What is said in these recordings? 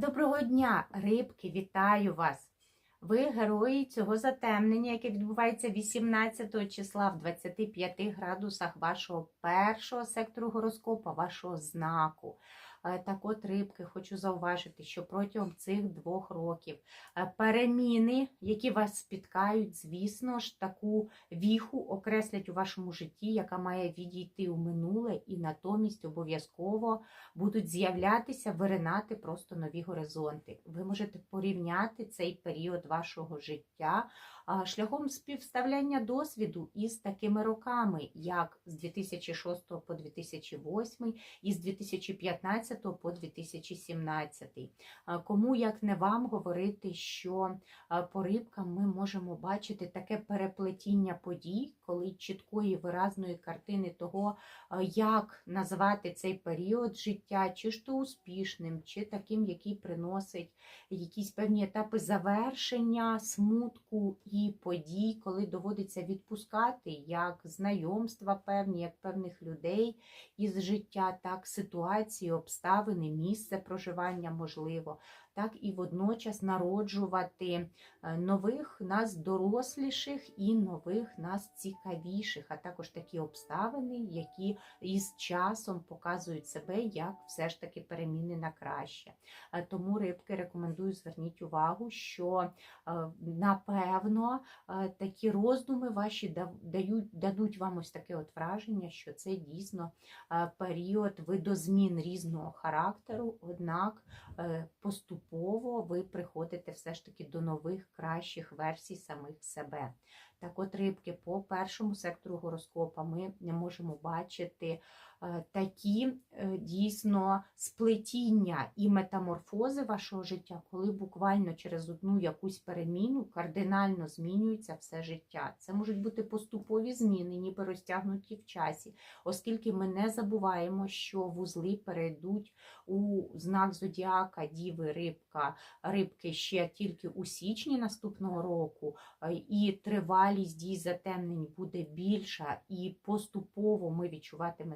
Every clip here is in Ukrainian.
Доброго дня, рибки, вітаю вас! Ви герої цього затемнення, яке відбувається 18 числа в 25 градусах вашого першого сектору гороскопа, вашого знаку. Е, Так от, рибки, хочу зауважити, що протягом цих двох років е, переміни, які вас спіткають, звісно ж, таку віху окреслять у вашому житті, яка має відійти у минуле, і натомість обов'язково будуть з'являтися, виринати просто нові горизонти. Ви можете порівняти цей період вашого життя шляхом співставляння досвіду із такими роками, як з 2006 по 2008 і з 2015 по 2017. Кому як не вам говорити, що по рибкам ми можемо бачити таке переплетіння подій, коли чіткої виразної картини того, як назвати цей період життя, чи ж то успішним, чи таким, який приносить якісь певні етапи завершення, смутку і подій, коли доводиться відпускати як знайомства певні, як певних людей із життя, так ситуації, обставини, місце проживання можливо, так і водночас народжувати е, нових нас доросліших і нових нас цікавіших, а також такі обставини, які із часом показують себе як все ж таки переміни на краще. Е, Тому рибки рекомендую зверніть увагу, що е, напевно такі роздуми ваші дають, дадуть вам ось таке от враження, що це дійсно період видозмін різного характеру, однак е, поступово ви приходите все ж таки до нових кращих версій самих себе. Так от рибки по першому сектору гороскопа ми не можемо бачити е, такі е, дійсно сплетіння і метаморфози вашого життя, коли буквально через одну якусь переміну кардинально змінюється все життя. Це можуть бути поступові зміни, ніби розтягнуті в часі, оскільки ми не забуваємо, що вузли перейдуть у знак зодіака Діви Рибка, рибки ще тільки у січні наступного року, е, і тривалість дій затемнень буде більша, і поступово ми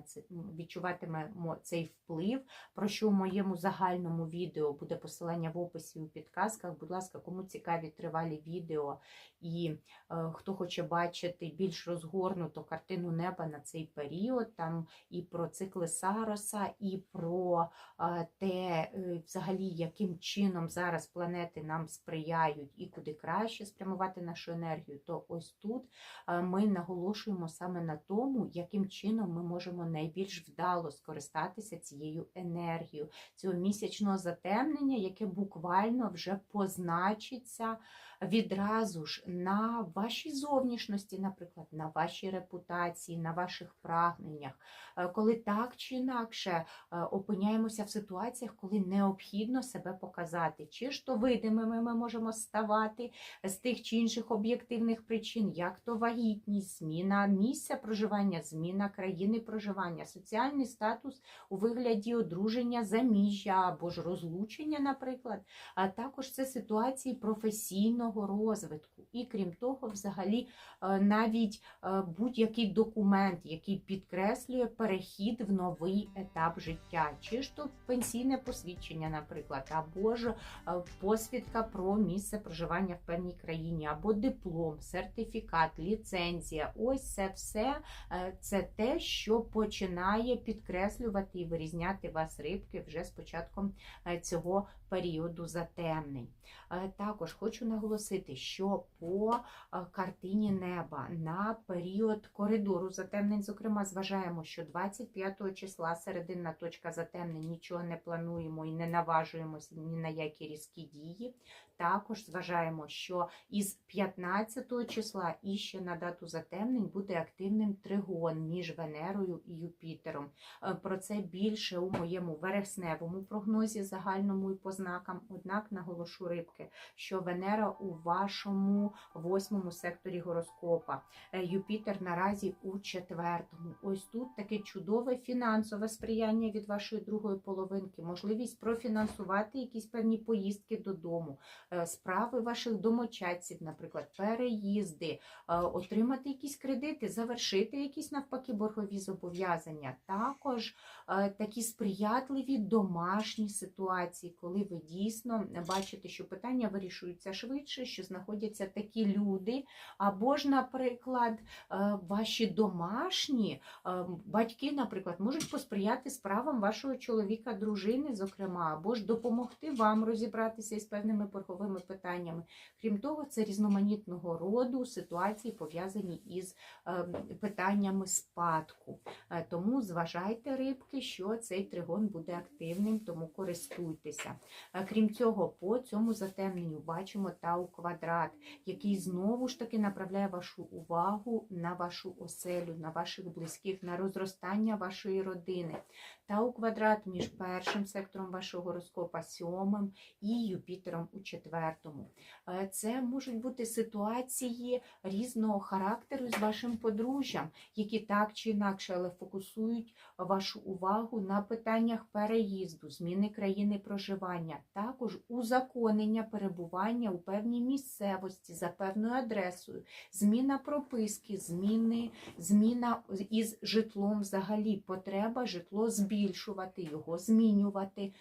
це- відчуватимемо цей вплив, про що в моєму загальному відео буде посилання в описі у підказках. Будь ласка, кому цікаві тривалі відео і е, хто хоче бачити більш розгорнуту картину неба на цей період, там і про цикли Сароса, і про е, те, е, взагалі, яким чином зараз планети нам сприяють і куди краще спрямувати нашу енергію, то ось тут е, ми наголошуємо саме на тому, яким чином ми можемо найбільш вдало скористатися цією енергією, цього місячного затемнення, яке буквально вже позначиться відразу ж на вашій зовнішності, наприклад, на вашій репутації, на ваших прагненнях, Е, коли так чи інакше е, опиняємося в ситуаціях, коли необхідно себе показати, чи ж то видимими ми можемо ставати з тих чи інших об'єктивних причин, як то вагітність, зміна місця проживання, зміна країни проживання, соціальний статус у вигляді одруження, заміжжя або ж розлучення, наприклад, а також це ситуації професійного розвитку. І крім того, взагалі, е, навіть е, будь-який документ, який підкреслює перехід в новий етап життя, чи ж то пенсійне посвідчення, наприклад, або ж е, посвідка про місце проживання в певній країні, або диплом, сертифікат, ліцензія. Ось це все е, це те, що починає підкреслювати і вирізняти вас рибки вже з початком е, цього періоду затемнень. Також хочу наголосити, що по е, картині неба на період коридору затемнень, зокрема, зважаємо, що 25 числа серединна точка затемнень нічого не плануємо і не наважуємося ні на які різкі дії. Також зважаємо, що із 15 числа і ще на дату затемнень буде активним тригон між Венерою і Юпітером. Е, Про це більше у моєму вересневому прогнозі загальному і по знакам. Однак наголошу рибки, що Венера у вашому восьмому секторі гороскопа, Е, Юпітер наразі у четвертому. Ось тут таке чудове фінансове сприяння від вашої другої половинки, можливість профінансувати якісь певні поїздки додому, е, справи ваших домочадців, наприклад, переїзди, е, отримати якісь кредити, завершити якісь навпаки боргові зобов'язання. Також е, такі сприятливі домашні ситуації, коли ви дійсно бачите, що питання вирішуються швидше, що знаходяться такі люди, або ж, наприклад, е, ваші домашні батьки, наприклад, можуть посприяти справам вашого чоловіка, дружини, зокрема, або ж допомогти вам розібратися із певними борговими питаннями. Крім того, це різноманітного роду ситуації пов'язані із е, питаннями спадку. Е, Тому зважайте рибки, що цей тригон буде активним, тому користуйтеся. Е, Крім цього, по цьому затемненню бачимо тау квадрат, який знову ж таки направляє вашу увагу на вашу оселю, на ваших близьких, на розростання вашої родини. Тау квадрат між першим сектором вашого гороскопа, сьомим і Юпітером у четвертому. Е, Це можуть бути ситуації різного характеру з вашим подружжям, які так чи інакше, але фокусують вашу увагу на питаннях переїзду, зміни країни проживання, також узаконення перебування у певній місцевості за певною адресою, зміна прописки, зміни, зміна із житлом взагалі, потреба житло збільшувати, його змінювати,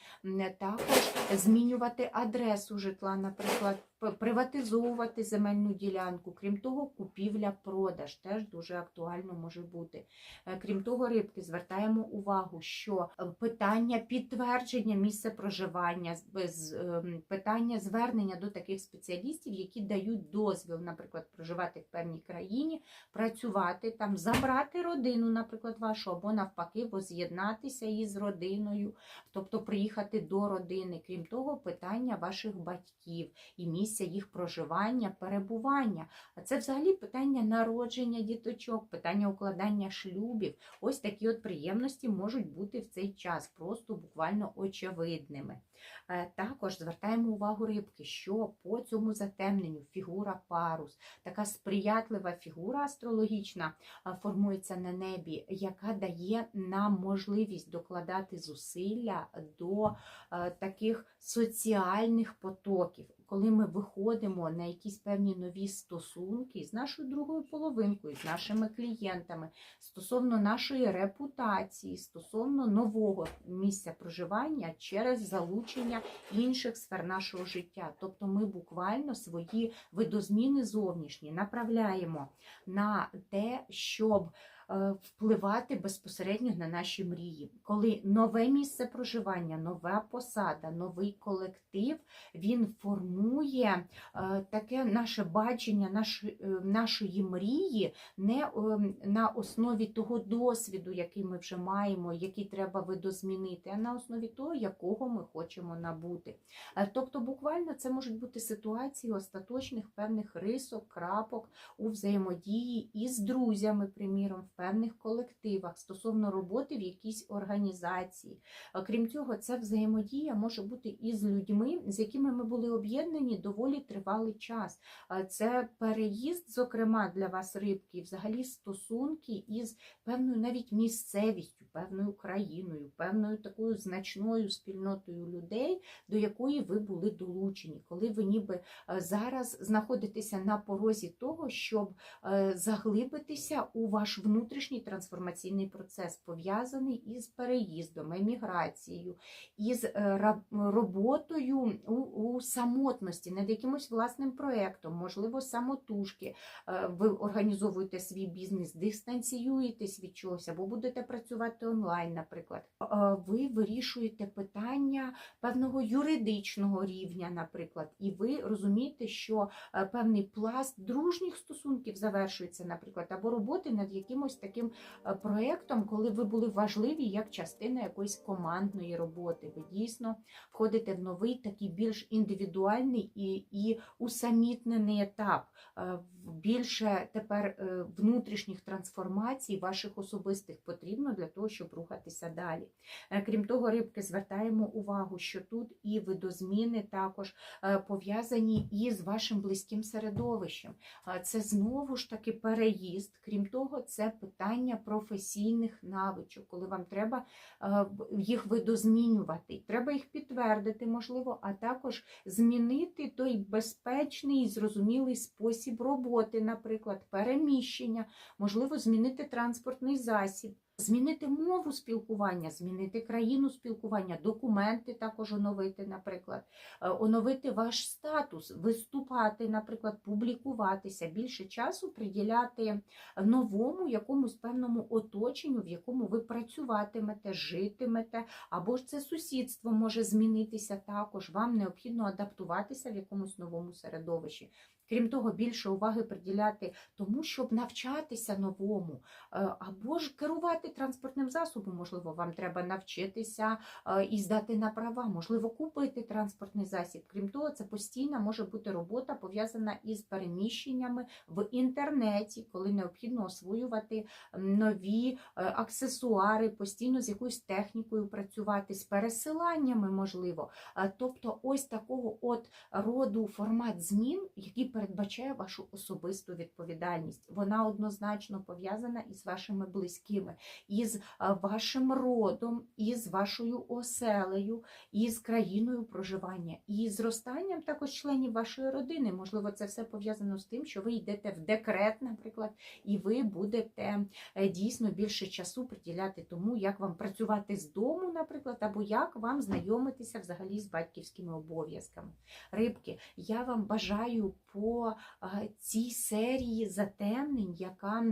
також змінювати адресу житла, наприклад, приватизовувати земельну ділянку. Крім того, купівля-продаж теж дуже актуально може бути. Е, Крім того, рибки звертаємо увагу, що е, питання підтвердження місця проживання, ем, питання звернення до таких спеціалістів, які дають дозвіл, наприклад, проживати в певній країні, працювати там, забрати родину, наприклад, вашу, або навпаки, воз'єднатися із родиною, тобто приїхати до родини. Крім того, питання ваших батьків і місця їх проживання, перебування. А це взагалі питання народження діточок, питання укладання шлюбів. Ось такі от приємності можуть бути в цей час, просто буквально очевидними. Е, Також звертаємо увагу рибки, що по цьому затемненню фігура парус, така сприятлива фігура астрологічна формується на небі, яка дає нам можливість докладати зусилля до е, таких соціальних потоків, коли ми виходимо на якісь певні нові стосунки з нашою другою половинкою, з нашими клієнтами, стосовно нашої репутації, стосовно нового місця проживання через залучення інших сфер нашого життя. Тобто ми буквально свої видозміни зовнішні направляємо на те, щоб впливати безпосередньо на наші мрії. Коли нове місце проживання, нова посада, новий колектив, він формує е, таке наше бачення нашої, е, нашої мрії не е, на основі того досвіду, який ми вже маємо, який треба видозмінити, а на основі того, якого ми хочемо набути. Е, Тобто, буквально це можуть бути ситуації остаточних певних рисок, крапок у взаємодії із друзями, приміром, в певних колективах стосовно роботи в якійсь організації. Е, Крім цього, ця взаємодія може бути із людьми, з якими ми були об'єднані доволі тривалий час. Е, Це переїзд, зокрема, для вас рибки, і взагалі стосунки із певною навіть місцевістю, певною країною, певною такою значною спільнотою людей, до якої ви були долучені, коли ви ніби е, зараз знаходитеся на порозі того, щоб заглибитися у ваш внутрішній трансформаційний процес, пов'язаний із переїздом, еміграцією, із е, роботою у, у самотності над якимось власним проєктом, можливо, самотужки. Е, Ви організовуєте свій бізнес, дистанціюєтесь від чогось, або будете працювати онлайн, наприклад. Е, Ви вирішуєте питання певного юридичного рівня, наприклад, і ви розумієте, що певний пласт дружніх стосунків завершується, наприклад, або роботи над якимось таким е, проєктом, коли ви були важливі як частина якоїсь командної роботи. Ви дійсно входите в новий такий більш індивідуальний і, і усамітнений етап. Більше тепер е, внутрішніх трансформацій ваших особистих потрібно для того, щоб рухатися далі. Е, Крім того, рибки звертаємо увагу, що тут і видозміни також е, пов'язані із вашим близьким середовищем. Це знову ж таки переїзд. Крім того, це питання професійних навичок, коли вам треба їх видозмінювати. Треба їх підтвердити, можливо, а також змінити той безпечний і зрозумілий спосіб роботи, наприклад, переміщення, можливо, змінити транспортний засіб. Змінити мову спілкування, змінити країну спілкування, документи також оновити, наприклад, Е, оновити ваш статус, виступати, наприклад, публікуватися, більше часу приділяти новому якомусь певному оточенню, в якому ви працюватимете, житимете, або ж це сусідство може змінитися також. Вам необхідно адаптуватися в якомусь новому середовищі. Крім того, більше уваги приділяти тому, щоб навчатися новому, Е, або ж керувати транспортним засобом. Можливо, вам треба навчитися е, і здати на права, можливо, купити транспортний засіб. Крім того, це постійна може бути робота пов'язана із переміщеннями в інтернеті, коли необхідно освоювати нові е, аксесуари, постійно з якоюсь технікою працювати, з пересиланнями, можливо. Тобто, ось такого от роду формат змін, який передбачає вашу особисту відповідальність. Вона однозначно пов'язана із вашими близькими, із е, вашим родом, із вашою оселею, із країною проживання, і зростанням також членів вашої родини. Можливо, це все пов'язано з тим, що ви йдете в декрет, наприклад, і ви будете е, дійсно більше часу приділяти тому, як вам працювати з дому, наприклад, або як вам знайомитися взагалі з батьківськими обов'язками. Рибки, я вам бажаю по е, цій серії затемнень, яка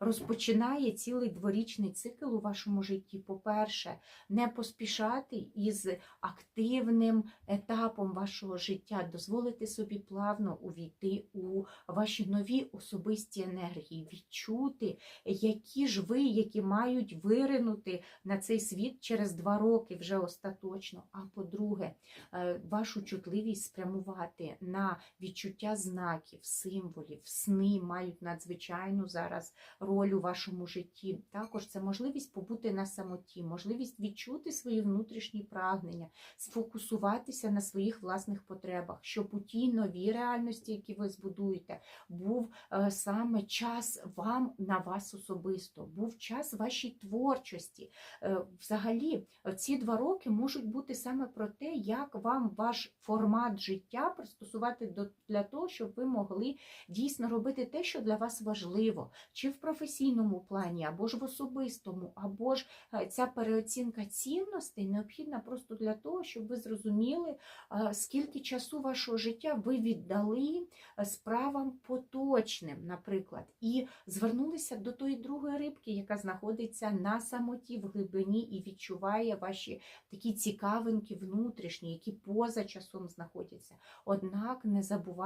розпочинає цілий дворічний цикл у вашому житті. По-перше, не поспішати із активним етапом вашого життя, дозволити собі плавно увійти у ваші нові особисті енергії, відчути, які ж ви, які мають виринути на цей світ через два роки вже остаточно. А по-друге, е, вашу чутливість спрямувати на відчуття знаків, символів, сни мають надзвичайну зараз роль у вашому житті. Також це можливість побути на самоті, можливість відчути свої внутрішні прагнення, сфокусуватися на своїх власних потребах, щоб у тій новій реальності, які ви збудуєте, був е, саме час вам на вас особисто, був час вашій творчості. Е, Взагалі, ці два роки можуть бути саме про те, як вам ваш формат життя пристосувати до для того, щоб ви могли дійсно робити те, що для вас важливо, чи в професійному плані, або ж в особистому, або ж е, ця переоцінка цінностей необхідна просто для того, щоб ви зрозуміли, е, скільки часу вашого життя ви віддали е, справам поточним, наприклад, і звернулися до тої другої рибки, яка знаходиться на самоті в глибині і відчуває ваші такі цікавинки внутрішні, які поза часом знаходяться. Однак не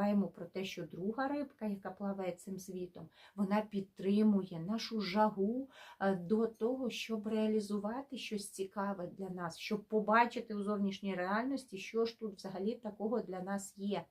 забуваємо про те, що друга рибка, яка плаває цим світом, вона підтримує нашу жагу е, до того, щоб реалізувати щось цікаве для нас, щоб побачити у зовнішній реальності, що ж тут взагалі такого для нас є.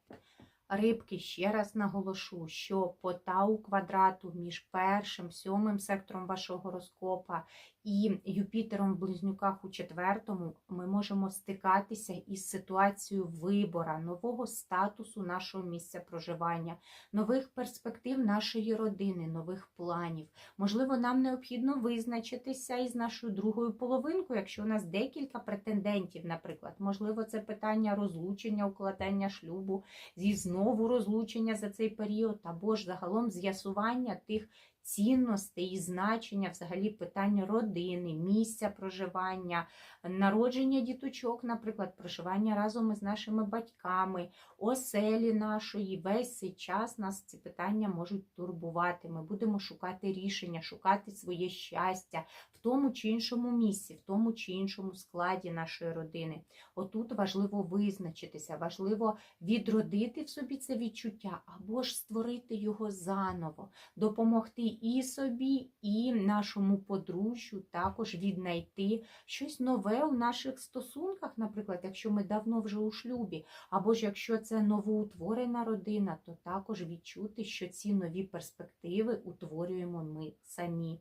Рибки, ще раз наголошу, що по тау квадрату між першим, сьомим сектором вашого гороскопа і Юпітером в близнюках у четвертому ми можемо стикатися із ситуацією вибора, нового статусу нашого місця проживання, нових перспектив нашої родини, нових планів. Можливо, нам необхідно визначитися із нашою другою половинкою, якщо у нас декілька претендентів, наприклад. Можливо, це питання розлучення, укладання шлюбу, зі знову розлучення за цей період, або ж загалом з'ясування тих цінностей і значення взагалі питань родини, місця проживання, народження діточок, наприклад, проживання разом із нашими батьками, оселі нашої. Весь цей час нас ці питання можуть турбувати. Ми будемо шукати рішення, шукати своє щастя в тому чи іншому місці, в тому чи іншому складі нашої родини. Отут важливо визначитися, важливо відродити в собі це відчуття або ж створити його заново, допомогти і собі, і нашому подружжю також віднайти щось нове у наших стосунках, наприклад, якщо ми давно вже у шлюбі, або ж якщо це новоутворена родина, то також відчути, що ці нові перспективи утворюємо ми самі.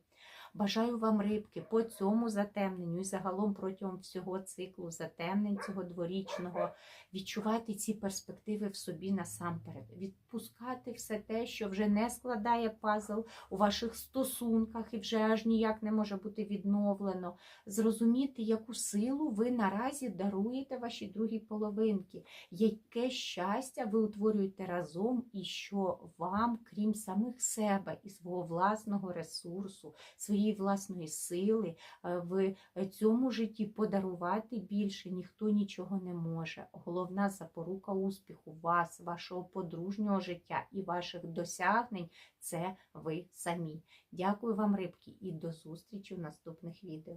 Бажаю вам рибки по цьому затемненню і загалом протягом всього циклу затемнень цього дворічного відчувати ці перспективи в собі насамперед, відпускати все те, що вже не складає пазл у ваших стосунках і вже аж ніяк не може бути відновлено. Зрозуміти, яку силу ви наразі даруєте вашій другій половинці, яке щастя ви утворюєте разом, і що вам, крім самих себе і свого власного ресурсу, своєї своєї власної сили е, в цьому житті подарувати більше ніхто нічого не може. Головна запорука успіху вас, вашого подружнього життя і ваших досягнень це ви самі. Дякую вам, рибки, і до зустрічі в наступних відео.